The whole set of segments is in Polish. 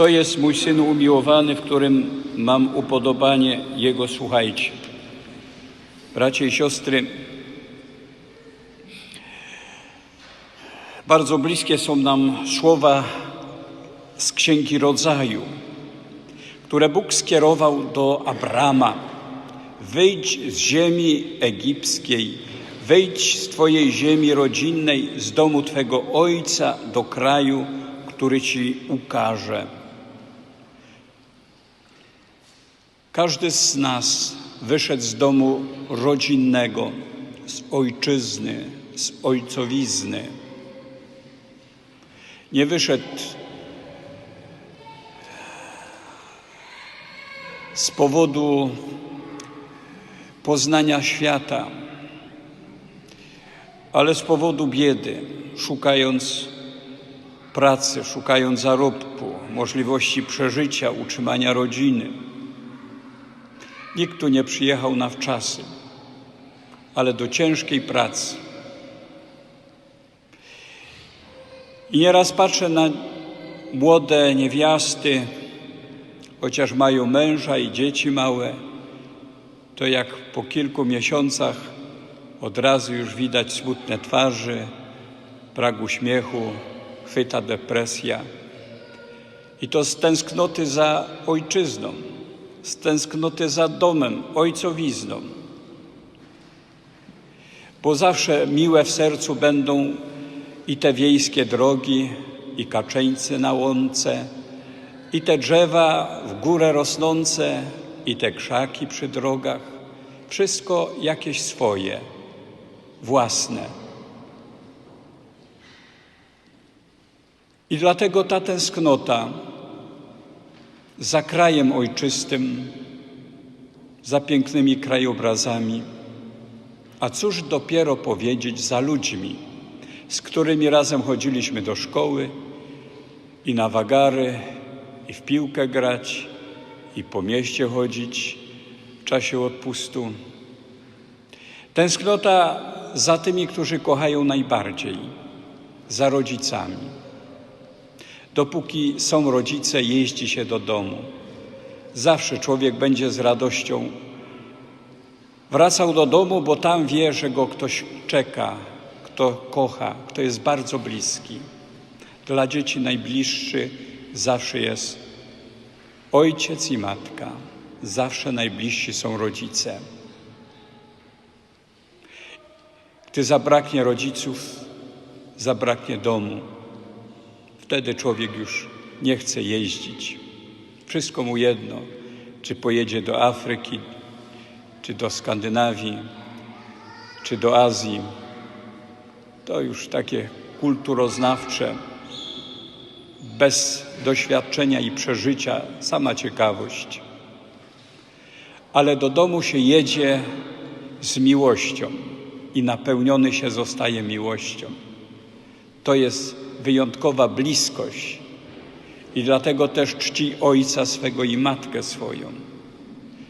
To jest mój syn umiłowany, w którym mam upodobanie, Jego słuchajcie. Bracia i siostry, bardzo bliskie są nam słowa z Księgi Rodzaju, które Bóg skierował do Abrama. Wyjdź z ziemi egipskiej, wyjdź z Twojej ziemi rodzinnej, z domu Twego ojca do kraju, który Ci ukaże. Każdy z nas wyszedł z domu rodzinnego, z ojczyzny, z ojcowizny. Nie wyszedł z powodu poznania świata, ale z powodu biedy, szukając pracy, szukając zarobku, możliwości przeżycia, utrzymania rodziny. Nikt tu nie przyjechał na wczasy, ale do ciężkiej pracy. I nieraz patrzę na młode niewiasty, chociaż mają męża i dzieci małe, to jak po kilku miesiącach od razu już widać smutne twarzy, brak uśmiechu, chwyta depresja. I to z tęsknoty za ojczyzną, z tęsknoty za domem, ojcowizną. Bo zawsze miłe w sercu będą i te wiejskie drogi, i kaczeńcy na łące, i te drzewa w górę rosnące, i te krzaki przy drogach. Wszystko jakieś swoje, własne. I dlatego ta tęsknota za krajem ojczystym, za pięknymi krajobrazami, a cóż dopiero powiedzieć za ludźmi, z którymi razem chodziliśmy do szkoły i na wagary, i w piłkę grać, i po mieście chodzić w czasie odpustu. Tęsknota za tymi, którzy kochają najbardziej, za rodzicami. Dopóki są rodzice, jeździ się do domu. Zawsze człowiek będzie z radością wracał do domu, bo tam wie, że go ktoś czeka, kto kocha, kto jest bardzo bliski. Dla dzieci najbliższy zawsze jest ojciec i matka. Zawsze najbliżsi są rodzice. Gdy zabraknie rodziców, zabraknie domu. Wtedy człowiek już nie chce jeździć. Wszystko mu jedno, czy pojedzie do Afryki, czy do Skandynawii, czy do Azji. To już takie kulturoznawcze, bez doświadczenia i przeżycia, sama ciekawość. Ale do domu się jedzie z miłością i napełniony się zostaje miłością. To jest wyjątkowa bliskość i dlatego też czci ojca swego i matkę swoją.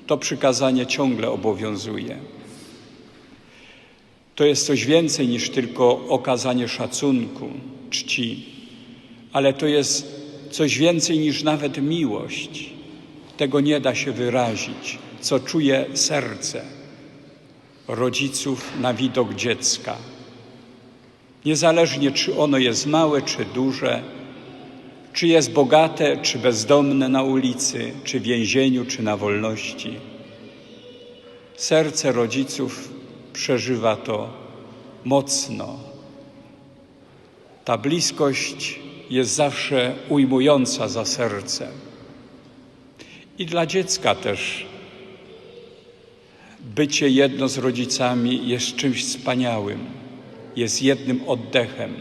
To przykazanie ciągle obowiązuje. To jest coś więcej niż tylko okazanie szacunku, czci, ale to jest coś więcej niż nawet miłość. Tego nie da się wyrazić, co czuje serce rodziców na widok dziecka. Niezależnie, czy ono jest małe, czy duże, czy jest bogate, czy bezdomne na ulicy, czy w więzieniu, czy na wolności. Serce rodziców przeżywa to mocno. Ta bliskość jest zawsze ujmująca za serce. I dla dziecka też bycie jedno z rodzicami jest czymś wspaniałym, jest jednym oddechem,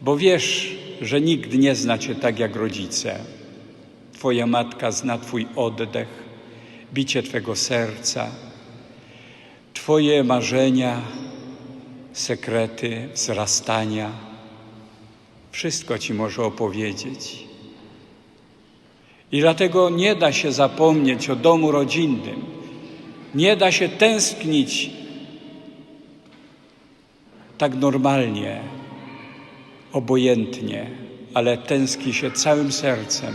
bo wiesz, że nikt nie zna cię tak jak rodzice. Twoja matka zna Twój oddech, bicie Twego serca, Twoje marzenia, sekrety, wzrastania. Wszystko Ci może opowiedzieć. I dlatego nie da się zapomnieć o domu rodzinnym. Nie da się tęsknić tak normalnie, obojętnie ale tęskni się całym sercem.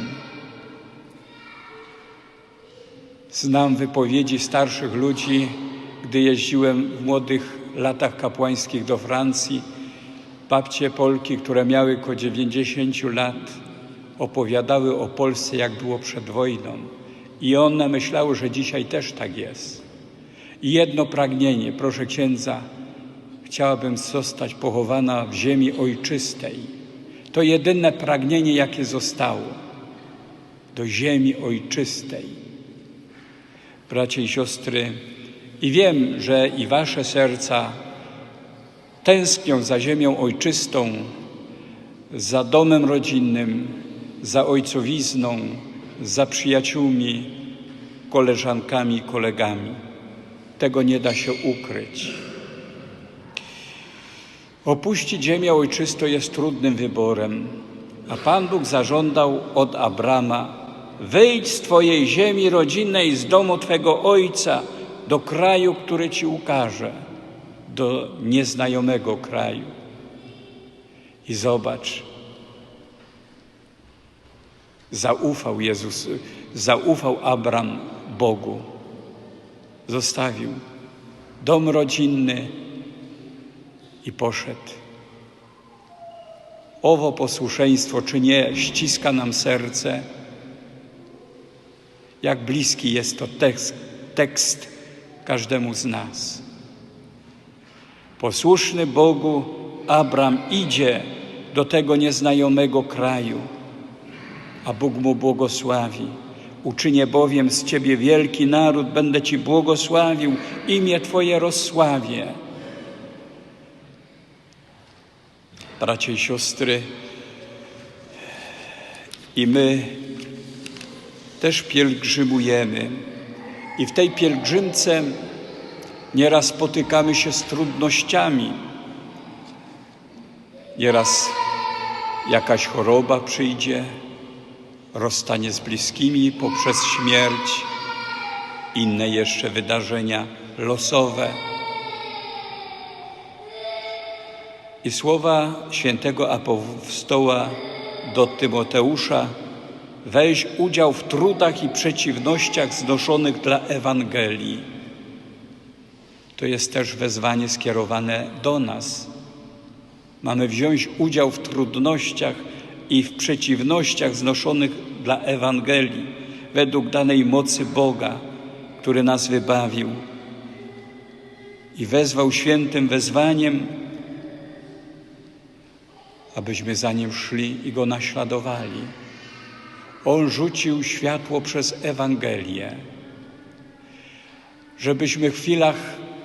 Znam wypowiedzi starszych ludzi, gdy jeździłem w młodych latach kapłańskich do Francji. Babcie Polki, które miały około 90 lat, opowiadały o Polsce, jak było przed wojną. I one myślały, że dzisiaj też tak jest. I jedno pragnienie, proszę księdza, chciałabym zostać pochowana w ziemi ojczystej. To jedyne pragnienie, jakie zostało do ziemi ojczystej. Bracie i siostry, i wiem, że i wasze serca tęsknią za ziemią ojczystą, za domem rodzinnym, za ojcowizną, za przyjaciółmi, koleżankami, kolegami. Tego nie da się ukryć. Opuścić ziemię ojczystą jest trudnym wyborem, a Pan Bóg zażądał od Abrama: Wyjdź z Twojej ziemi rodzinnej, z domu Twego ojca, do kraju, który Ci ukaże, do nieznajomego kraju. I zobacz, zaufał Jezus, zaufał Abram Bogu. Zostawił dom rodzinny i poszedł. Owo posłuszeństwo, czy nie, ściska nam serce. Jak bliski jest to tekst, tekst każdemu z nas. Posłuszny Bogu, Abram idzie do tego nieznajomego kraju, a Bóg mu błogosławi. Uczynię bowiem z Ciebie wielki naród, będę Ci błogosławił, imię Twoje rozsławię. Bracie i siostry, i my też pielgrzymujemy. I w tej pielgrzymce nieraz spotykamy się z trudnościami. Nieraz jakaś choroba przyjdzie, rozstanie z bliskimi poprzez śmierć, inne jeszcze wydarzenia losowe. I słowa świętego apostoła do Tymoteusza weź udział w trudach i przeciwnościach znoszonych dla Ewangelii. To jest też wezwanie skierowane do nas. Mamy wziąć udział w trudnościach i w przeciwnościach znoszonych dla Ewangelii, według danej mocy Boga, który nas wybawił i wezwał świętym wezwaniem, abyśmy za nim szli i go naśladowali. On rzucił światło przez Ewangelię, żebyśmy w chwilach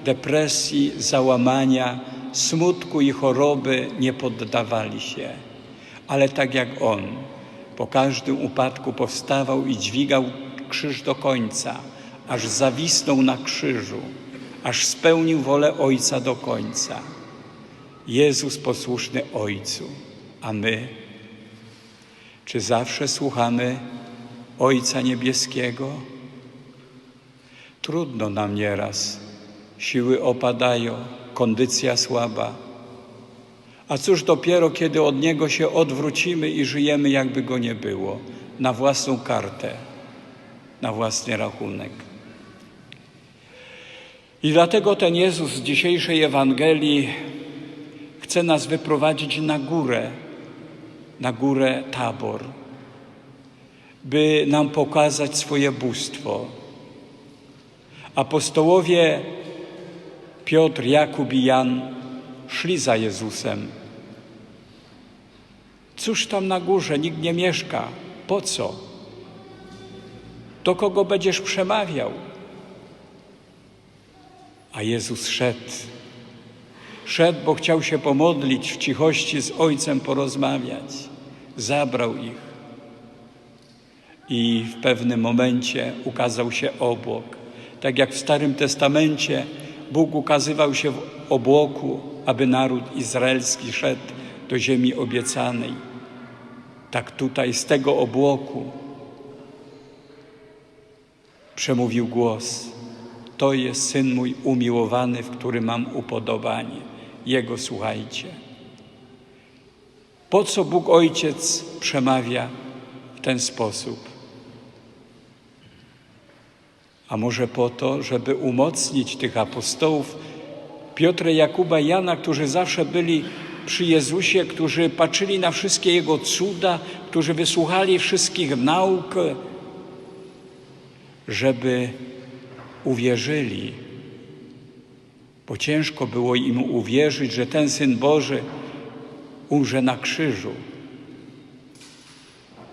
depresji, załamania, smutku i choroby nie poddawali się, ale tak jak On, po każdym upadku powstawał i dźwigał krzyż do końca, aż zawisnął na krzyżu, aż spełnił wolę Ojca do końca. Jezus posłuszny Ojcu, a my, czy zawsze słuchamy Ojca Niebieskiego? Trudno nam nieraz, siły opadają, kondycja słaba. A cóż dopiero, kiedy od Niego się odwrócimy i żyjemy, jakby Go nie było, na własną kartę, na własny rachunek. I dlatego ten Jezus z dzisiejszej Ewangelii chce nas wyprowadzić na górę, na górę Tabor, by nam pokazać swoje bóstwo. Apostołowie Piotr, Jakub i Jan szli za Jezusem. Cóż tam na górze, nikt nie mieszka. Po co? Do kogo będziesz przemawiał? A Jezus szedł. Szedł, bo chciał się pomodlić w cichości z Ojcem porozmawiać. Zabrał ich. I w pewnym momencie ukazał się obłok. Tak jak w Starym Testamencie Bóg ukazywał się w obłoku, aby naród izraelski szedł do ziemi obiecanej. Tak tutaj z tego obłoku przemówił głos. To jest syn mój umiłowany, w którym mam upodobanie. Jego słuchajcie. Po co Bóg Ojciec przemawia w ten sposób? A może po to, żeby umocnić tych apostołów, Piotra, Jakuba, Jana, którzy zawsze byli przy Jezusie, którzy patrzyli na wszystkie Jego cuda, którzy wysłuchali wszystkich nauk, żeby uwierzyli. Bo ciężko było im uwierzyć, że ten Syn Boży umrze na krzyżu.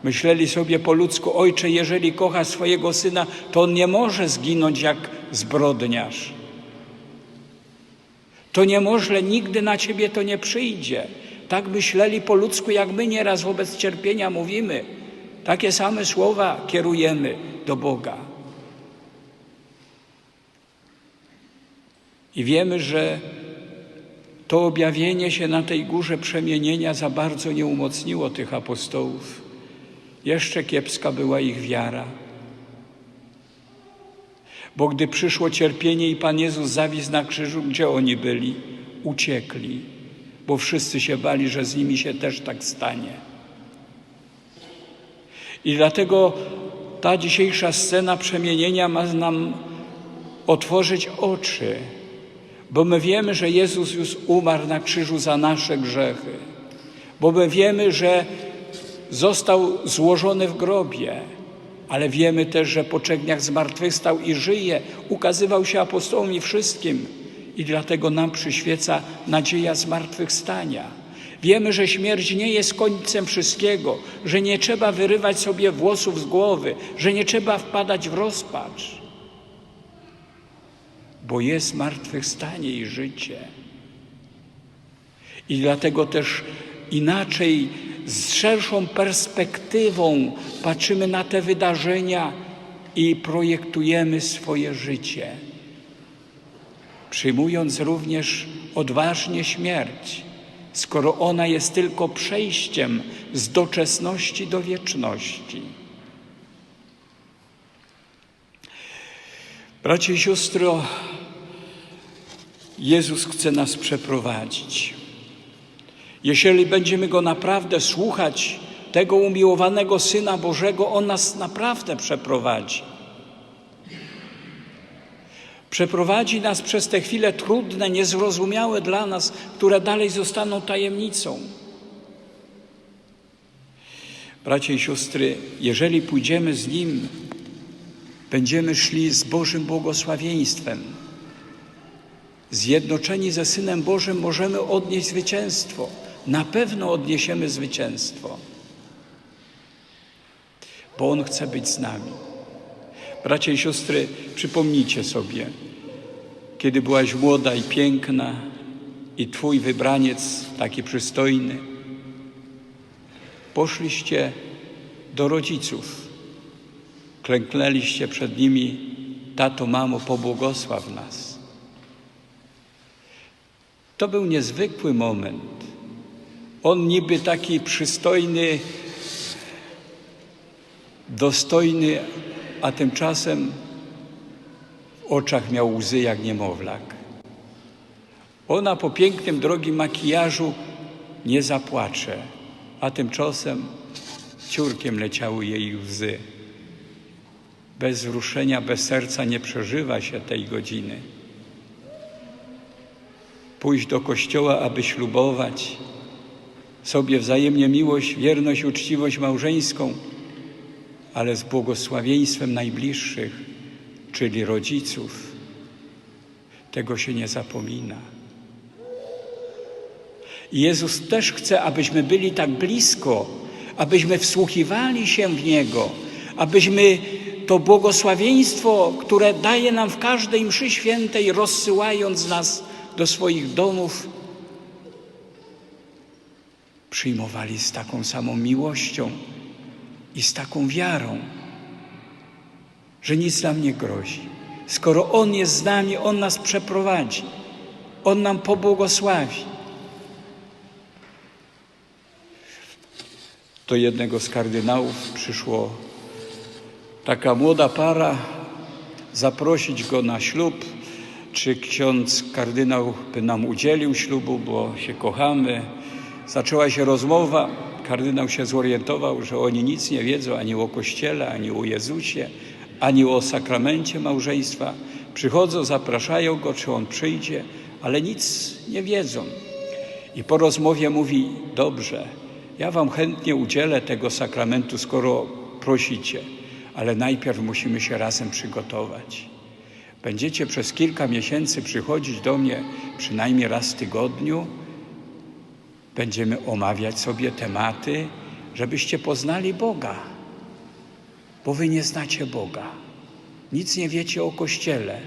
Myśleli sobie po ludzku, ojcze, jeżeli kocha swojego syna, to on nie może zginąć jak zbrodniarz. To niemożle, nigdy na ciebie to nie przyjdzie. Tak myśleli po ludzku, jak my nieraz wobec cierpienia mówimy. Takie same słowa kierujemy do Boga. I wiemy, że to objawienie się na tej górze przemienienia za bardzo nie umocniło tych apostołów. Jeszcze kiepska była ich wiara. Bo gdy przyszło cierpienie i Pan Jezus zawisł na krzyżu, gdzie oni byli? Uciekli, bo wszyscy się bali, że z nimi się też tak stanie. I dlatego ta dzisiejsza scena przemienienia ma nam otworzyć oczy, bo my wiemy, że Jezus już umarł na krzyżu za nasze grzechy, bo my wiemy, że został złożony w grobie, ale wiemy też, że po trzech dniach zmartwychwstał i żyje, ukazywał się apostołom i wszystkim. I dlatego nam przyświeca nadzieja zmartwychwstania. Wiemy, że śmierć nie jest końcem wszystkiego, że nie trzeba wyrywać sobie włosów z głowy, że nie trzeba wpadać w rozpacz, bo jest zmartwychwstanie i życie. I dlatego też inaczej, z szerszą perspektywą patrzymy na te wydarzenia i projektujemy swoje życie, przyjmując również odważnie śmierć, skoro ona jest tylko przejściem z doczesności do wieczności. Bracie i siostro, Jezus chce nas przeprowadzić. Jeżeli będziemy Go naprawdę słuchać, tego umiłowanego Syna Bożego, On nas naprawdę przeprowadzi. Przeprowadzi nas przez te chwile trudne, niezrozumiałe dla nas, które dalej zostaną tajemnicą. Bracie i siostry, jeżeli pójdziemy z Nim, będziemy szli z Bożym błogosławieństwem. Zjednoczeni ze Synem Bożym możemy odnieść zwycięstwo. Na pewno odniesiemy zwycięstwo, bo On chce być z nami. Bracia i siostry, przypomnijcie sobie, kiedy byłaś młoda i piękna i Twój wybraniec taki przystojny, poszliście do rodziców, klęknęliście przed nimi, tato, mamo, pobłogosław nas. To był niezwykły moment. On niby taki przystojny, dostojny, a tymczasem w oczach miał łzy jak niemowlak. Ona po pięknym, drogim makijażu nie zapłacze, a tymczasem ciurkiem leciały jej łzy. Bez wzruszenia, bez serca nie przeżywa się tej godziny. Pójść do kościoła, aby ślubować sobie wzajemnie miłość, wierność, uczciwość małżeńską, ale z błogosławieństwem najbliższych, czyli rodziców. Tego się nie zapomina. I Jezus też chce, abyśmy byli tak blisko, abyśmy wsłuchiwali się w Niego, abyśmy to błogosławieństwo, które daje nam w każdej mszy świętej, rozsyłając nas do swoich domów, przyjmowali z taką samą miłością i z taką wiarą, że nic nam nie grozi. Skoro On jest z nami, On nas przeprowadzi, On nam pobłogosławi. Do jednego z kardynałów przyszło taka młoda para zaprosić go na ślub, czy ksiądz kardynał by nam udzielił ślubu, bo się kochamy Zaczęła się rozmowa. Kardynał się zorientował, że oni nic nie wiedzą ani o Kościele, ani o Jezusie, ani o sakramencie małżeństwa. Przychodzą, zapraszają go, czy on przyjdzie, ale nic nie wiedzą. I po rozmowie mówi: Dobrze, ja wam chętnie udzielę tego sakramentu, skoro prosicie, ale najpierw musimy się razem przygotować. Będziecie przez kilka miesięcy przychodzić do mnie przynajmniej raz w tygodniu. Będziemy omawiać sobie tematy, żebyście poznali Boga, bo wy nie znacie Boga. Nic nie wiecie o Kościele.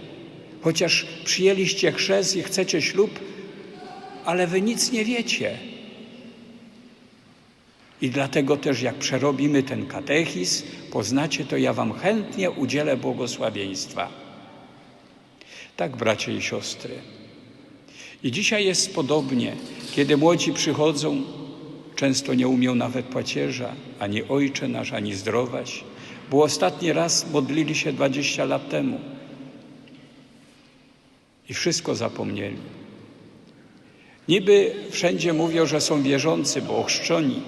Chociaż przyjęliście chrzest i chcecie ślub, ale wy nic nie wiecie. I dlatego też, jak przerobimy ten katechizm, poznacie to, ja wam chętnie udzielę błogosławieństwa. Tak, bracia i siostry. I dzisiaj jest podobnie, kiedy młodzi przychodzą, często nie umią nawet płacierza, ani ojcze nasz, ani zdrować, bo ostatni raz modlili się 20 lat temu i wszystko zapomnieli. Niby wszędzie mówią, że są wierzący, bo ochrzczoni,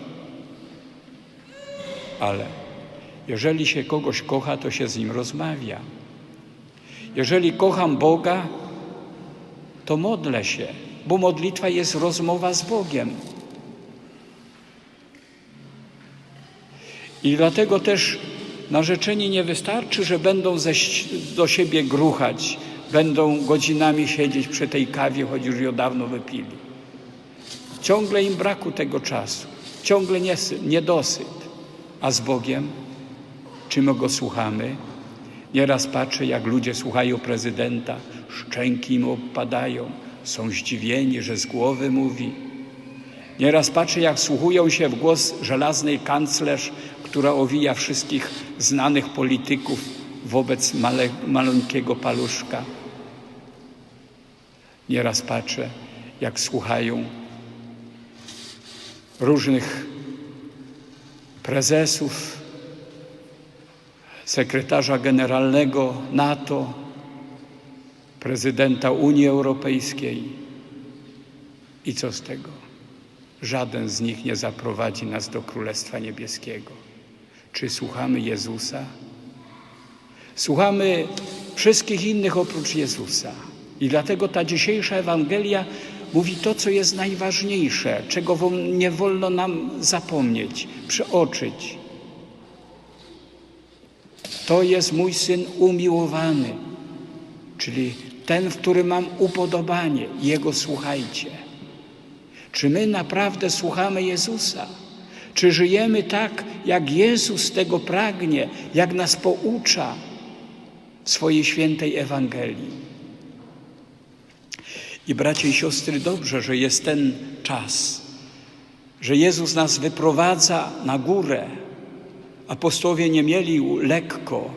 ale jeżeli się kogoś kocha, to się z nim rozmawia. Jeżeli kocham Boga, to modlę się, bo modlitwa jest rozmowa z Bogiem. I dlatego też narzeczeni nie wystarczy, że będą ze, do siebie gruchać, będą godzinami siedzieć przy tej kawie, choć już ją dawno wypili. Ciągle im braku tego czasu, ciągle niedosyt. A z Bogiem, czy my Go słuchamy? Nieraz patrzę, jak ludzie słuchają prezydenta, szczęki im opadają, są zdziwieni, że z głowy mówi. Nieraz patrzę, jak słuchują się w głos żelaznej kanclerz, która owija wszystkich znanych polityków wobec male, maleńkiego paluszka. Nieraz patrzę, jak słuchają różnych prezesów, sekretarza generalnego NATO, prezydenta Unii Europejskiej. I co z tego? Żaden z nich nie zaprowadzi nas do Królestwa Niebieskiego. Czy słuchamy Jezusa? Słuchamy wszystkich innych oprócz Jezusa. I dlatego ta dzisiejsza Ewangelia mówi to, co jest najważniejsze, czego nie wolno nam zapomnieć, przeoczyć. To jest mój syn umiłowany, czyli ten, w którym mam upodobanie. Jego słuchajcie. Czy my naprawdę słuchamy Jezusa? Czy żyjemy tak, jak Jezus tego pragnie, jak nas poucza w swojej świętej Ewangelii? I bracie i siostry, dobrze, że jest ten czas, że Jezus nas wyprowadza na górę. Apostołowie nie mieli lekko,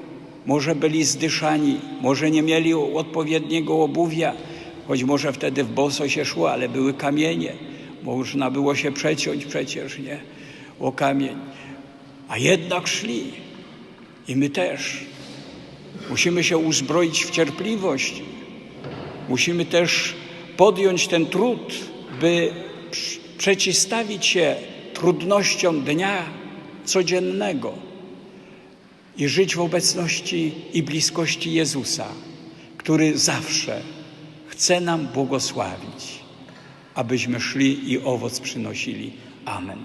może byli zdyszani, może nie mieli odpowiedniego obuwia, choć może wtedy w boso się szło, ale były kamienie. Można było się przeciąć przecież, nie? O kamień. A jednak szli. I my też. Musimy się uzbroić w cierpliwość. Musimy też podjąć ten trud, by przeciwstawić się trudnościom dnia codziennego i żyć w obecności i bliskości Jezusa, który zawsze chce nam błogosławić, abyśmy szli i owoc przynosili. Amen.